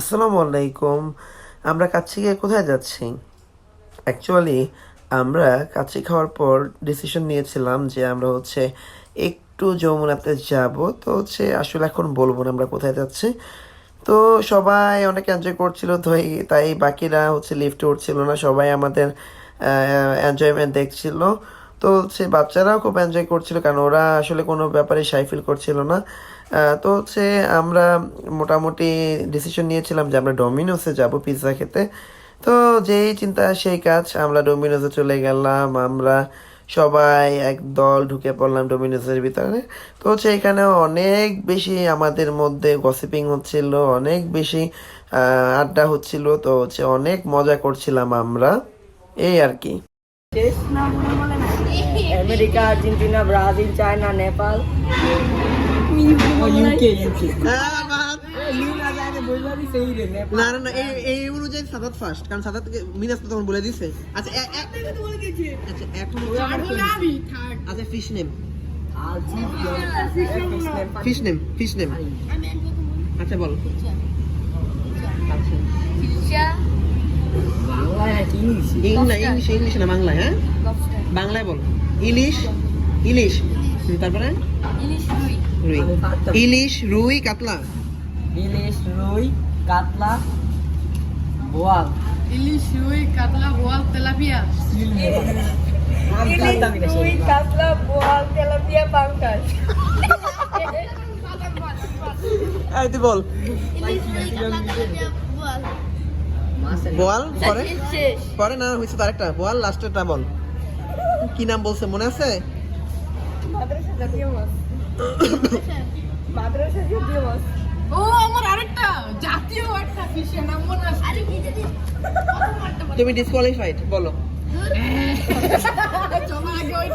আসসালামু আলাইকুম, আমরা কাচ্চি খেয়ে কোথায় যাচ্ছি? অ্যাকচুয়ালি আমরা কাচ্চি খাওয়ার পর ডিসিশন নিয়েছিলাম যে আমরা হচ্ছে একটু যমুনাতে যাব। তো হচ্ছে আসলে এখন বলব না আমরা কোথায় যাচ্ছি। তো সবাই অনেক এনজয় করছিল, তো তাই বাকিরা হচ্ছে লিফটে উঠছিল না, সবাই আমাদের এনজয়মেন্ট দেখছিল। তো হচ্ছে বাচ্চারাও খুব এনজয় করছিল, কারণ ওরা আসলে কোনো ব্যাপারে সাই ফিল করছিল না। তো হচ্ছে আমরা মোটামুটি ডিসিশন নিয়েছিলাম যে আমরা ডমিনোসে যাব পিৎজা খেতে। তো যেই চিন্তা, সেই কাজ, আমরা ডোমিনোসে চলে গেলাম, আমরা সবাই এক দল ঢুকে পড়লাম ডোমিনোসের ভিতরে। তো হচ্ছে এখানে অনেক বেশি আমাদের মধ্যে গসিপিং হচ্ছিল, অনেক বেশি আড্ডা হচ্ছিল, তো হচ্ছে অনেক মজা করছিলাম আমরা। এই আর কি। America Argentina Brazil China Nepal. UK UK না না না এই এই অনুযায়ী সাদাত ফার্স্ট কারণ সাদাত মিনাস তো তখন বলে দিছে আচ্ছা আচ্ছা এখন আচ্ছা fish name fish name fish name আচ্ছা বল। বাংলায় ইংলিশ? ইংলিশ ইংলিশ না বাংলায় হ্যাঁ? বাংলায় বল। ইলিশ ইলিশ তারপরে? রুই। ইলিশ রুই কাতলা? ইলিশ রুই কাতলা বোয়াল। ইলিশ রুই কাতলা বোয়াল তেলাপিয়া। কাতলা বোয়াল তেলাপিয়া পাঙ্কাস এই তুই বল। বল পরে? না হয়েছে তার একটা বল লাস্টেরটা বল। কি নাম বলছে মনে আছে? মাদ্রাসা জাতীয় মাছ মাদ্রাসা জাতীয় মাছ ও আমার আরেকটা জাতীয় একটা ফিশের নাম মনে আছে। তুমি ডিসকোয়ালিফাইড বলো।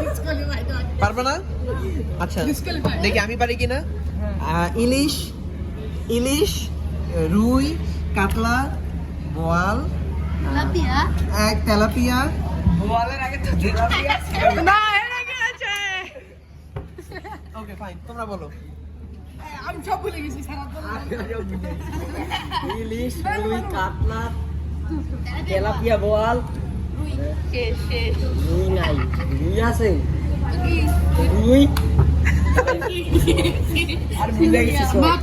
ডিসকালিফাই পারবে না? আচ্ছা দেখি আমি পারি কিনা? ইলিশ ইলিশ রুই কাতলা বোয়াল এক তেলাপিয়া বলার আগে তো না এর আগে আছে? নাই আর ভুলে গেছি সব মাফ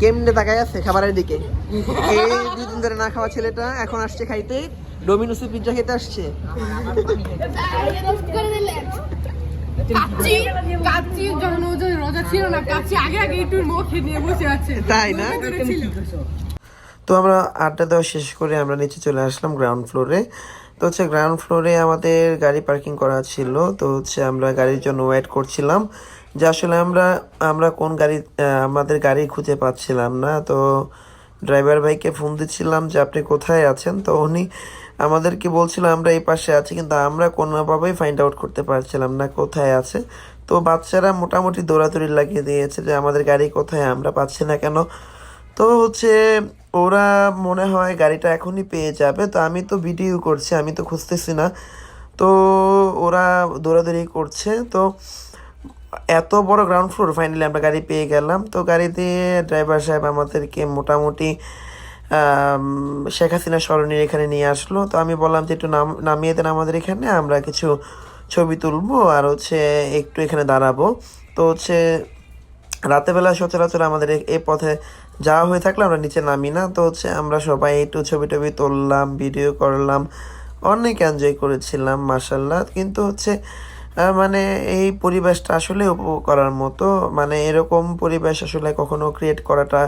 কেমনে তাকায় আছে খাবারের দিকে? এই দুদিন ধরে না খাওয়া ছেলেটা এখন আসছে খাইতে ডোমিনোসে পিৎজা খেতে আসছে। কাচ্চি কাচ্চি যখন ওদের রোজা ছিল না কাচ্চি আগে আগে একটু মুখে নিয়ে বসে আছে। তাই না? তো আমরা আড্ডা দেওয়া শেষ করে আমরা নিচে চলে আসলাম গ্রাউন্ড ফ্লোরে তো হচ্ছে গ্রাউন্ড ফ্লোরে আমাদের গাড়ি পার্কিং করা ছিল তো হচ্ছে আমরা গাড়ির জন্য ওয়েট করছিলাম। যে আসলে আমরা আমরা কোন গাড়ি আমাদের গাড়ি খুঁজে পাচ্ছিলাম না। তো ড্রাইভার ভাইকে ফোন দিচ্ছিলাম যে আপনি কোথায় আছেন? তো উনি আমাদেরকে বলছিল, আমরা এই পাশে আছি, কিন্তু আমরা কোনোভাবেই ফাইন্ড আউট করতে পারছিলাম না কোথায় আছে। তো বাচ্চারা মোটামুটি দৌড়াদৌড়ি লাগিয়ে দিয়েছে যে আমাদের গাড়ি কোথায়, আমরা পাচ্ছি না কেন? তো হচ্ছে ওরা মনে হয় গাড়িটা এখনই পেয়ে যাবে। তো আমি তো ভিডিও করছি, আমি তো খুঁজতেছি না। তো ওরা দৌড়াদৌড়ি করছে। তো এত বড় গ্রাউন্ড ফ্লোর ফাইনালি আমরা গাড়ি পেয়ে গেলাম। তো গাড়ি দিয়ে ড্রাইভার সাহেব আমাদেরকে মোটামুটি শেখ হাসিনা সরণির এখানে নিয়ে আসলো। তো আমি বললাম যে একটু নাম, নামিয়ে দেন আমাদের এখানে, আমরা কিছু ছবি তুলবো আর হচ্ছে একটু এখানে দাঁড়াবো। তো হচ্ছে রাতেবেলা সচরাচর আমাদের এ- পথে যাওয়া হয়ে থাকলে আমরা নিচে নামি না। তো হচ্ছে আমরা সবাই একটু ছবি টবি তুললাম ভিডিও করলাম, অনেক এনজয় করেছিলাম মাসাল্লাহ কিন্তু হচ্ছে মানে এই পরিবেশটা আসলে উপভোগ করার মতো মানে এরকম পরিবেশ আসলে কখনো ক্রিয়েট করাটা